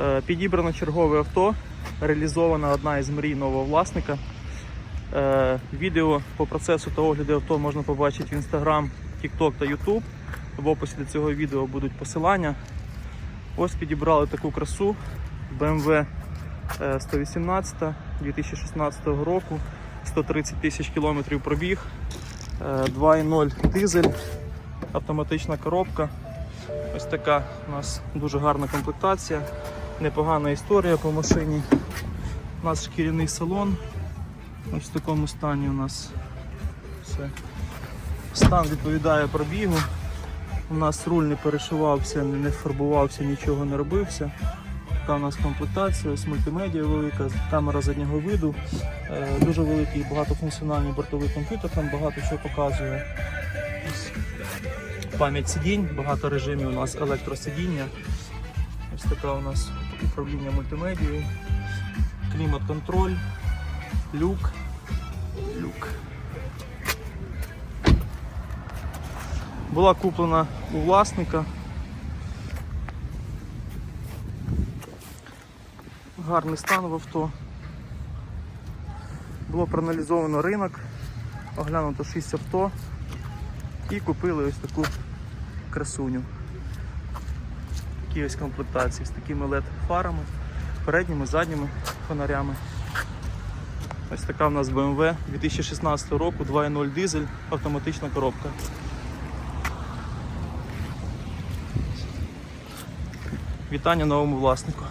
Е, Підібрано чергове авто, реалізована одна із мрій нового власника. Е, Відео по процесу та огляду авто можна побачити в Instagram, TikTok та YouTube. В описі до цього відео будуть посилання. Ось підібрали таку красу BMW е, 118 2016 року, 130 тисяч кілометрів пробіг, е, 2.0 дизель, автоматична коробка. Ось така у нас дуже гарна комплектація, непогана історія по машині. У нас шкіряний салон. Ось в такому стані у нас все. Стан відповідає пробігу. У нас руль не перешивався, не фарбувався, нічого не робився. Така у нас комплектація, ось мультимедіа велика, камера заднього виду, е, дуже великий багатофункціональний бортовий комп'ютер, там багато чого показує. Пам'ять сидінь, багато режимів у нас електросидіння. Ось така у нас управління мультимедією, клімат-контроль, люк, люк. Була куплена у власника. Гарний стан в авто. Було проаналізовано ринок, оглянуто 6 авто і купили ось таку красуню. Такі ось комплектації з такими LED-фарами, передніми, задніми фонарями. Ось така в нас BMW 2016 року, 2.0 дизель, автоматична коробка. Вітання новому власнику.